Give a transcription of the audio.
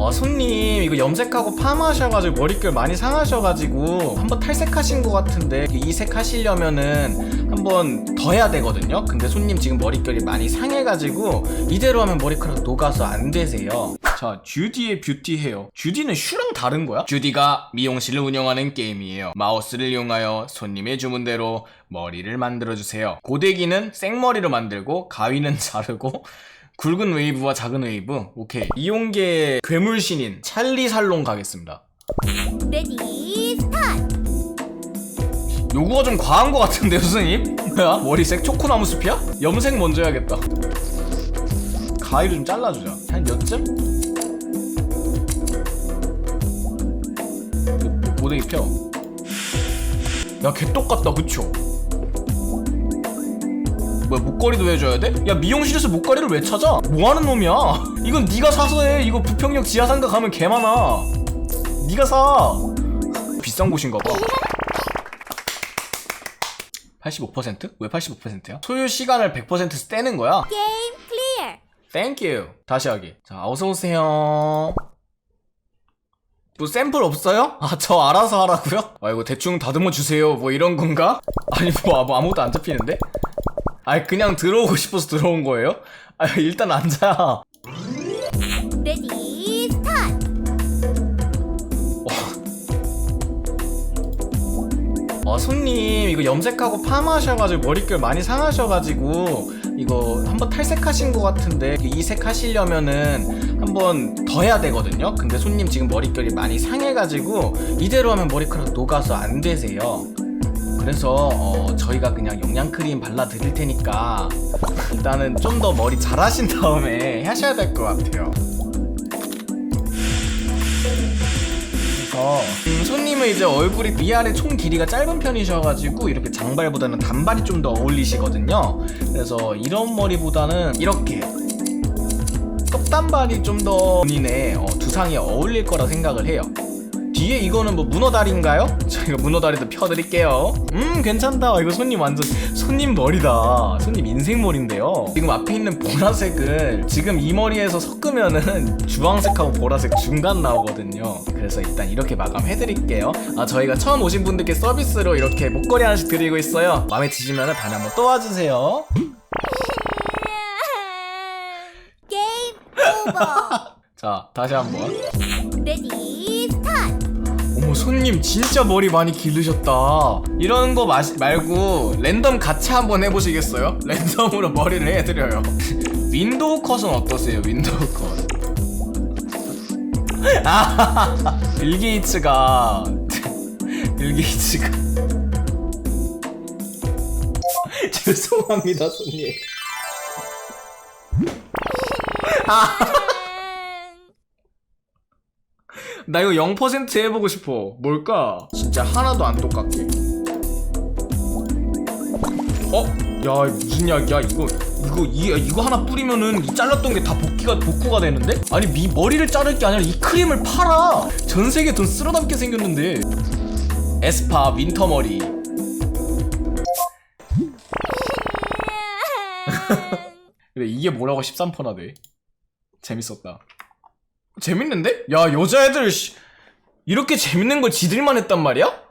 아 손님 이거 염색하고 파마하셔가지고 머릿결 많이 상하셔가지고 한번 탈색하신 것 같은데 이색 하시려면은 한번 더 해야 되거든요? 근데 손님 지금 머릿결이 많이 상해가지고 이대로 하면 머리카락 녹아서 안 되세요. 자 주디의 뷰티 헤어 주디는 슈랑 다른 거야? 주디가 미용실을 운영하는 게임이에요. 마우스를 이용하여 손님의 주문대로 머리를 만들어주세요. 고데기는 생머리로 만들고 가위는 자르고 굵은 웨이브와 작은 웨이브 오케이 이용계 괴물 신인 찰리 살롱 가겠습니다 레디 스타트 요거가 좀 과한 것 같은데요 선생님? 뭐야? 머리색 초코나무 숲이야? 염색 먼저 해야겠다 가위로 좀 잘라주자 한 몇쯤? 고데기 펴. 야, 개 똑같다, 그쵸? 뭐야, 목걸이도 해줘야 돼? 야, 미용실에서 목걸이를 왜 찾아? 뭐 하는 놈이야? 이건 네가 사서 해. 이거 부평역 지하상가 가면 개 많아. 네가 사. 비싼 곳인가 봐. 85%? 왜 85%야? 소요 시간을 100% 떼는 거야? 게임 클리어 땡큐 다시 하기 자 어서오세요 뭐 샘플 없어요? 아 저 알아서 하라고요? 아 이거 대충 다듬어 주세요 뭐 이런 건가? 아니 뭐, 아무- 아무것도 안 잡히는데? 아니 그냥 들어오고 싶어서 들어온 거예요? 아 일단 앉아. 레디 스타트 아 손님 이거 염색하고 파마하셔가지고 머릿결 많이 상하셔가지고 이거 한번 탈색하신 것 같은데 이색 하시려면은 한번 더 해야 되거든요? 근데 손님 지금 머릿결이 많이 상해가지고 이대로 하면 머리카락 녹아서 안 되세요 그래서 어, 저희가 그냥 영양크림 발라 드릴 테니까 일단은 좀 더 머리 잘 하신 다음에 하셔야 될 것 같아요 그래서 음, 손님은 이제 얼굴이 위아래 총 길이가 짧은 편이셔가지고 이렇게 장발보다는 단발이 좀 더 어울리시거든요. 그래서 이런 머리보다는 이렇게 껍단발이 좀 더 본인의 어, 두상에 어울릴 거라 생각을 해요. 뒤에 이거는 뭐 문어다리인가요? 저희가 문어다리도 펴드릴게요. 음 괜찮다. 이거 손님 완전 손님 머리다. 손님 인생 머리인데요. 지금 앞에 있는 보라색을 지금 이 머리에서 섞으면은 주황색하고 보라색 중간 나오거든요. 그래서 일단 이렇게 마감해드릴게요. 아 저희가 처음 오신 분들께 서비스로 이렇게 목걸이 하나씩 드리고 있어요. 마음에 드시면 은 다음에 한번 또 와주세요. 게임 오버 자 다시 한번. 레디 스타트 손님 진짜 머리 많이 기르셨다. 이런 거 마시, 말고 랜덤 같이 한번 해보시겠어요? 랜덤으로 머리를 해드려요. 윈도우 컷은 어떠세요? 윈도우 컷. 아, 빌 게이츠가 빌 게이츠가. 죄송합니다 손님 나 이거 0% 해보고 싶어. 뭘까? 진짜 하나도 안 똑같게. 어? 야 무슨 약이야 이거 이거 이, 이거 하나 뿌리면은 이 잘랐던 게 다 복귀가 복구가 되는데? 아니 미 머리를 자를 게 아니라 이 크림을 팔아. 전 세계 돈 쓸어담게 생겼는데. 에스파 윈터 머리. 그래 이게 뭐라고 13%나 돼? 재밌었다. 재밌는데? 야 여자애들 씨, 이렇게 재밌는 걸 지들만 했단 말이야?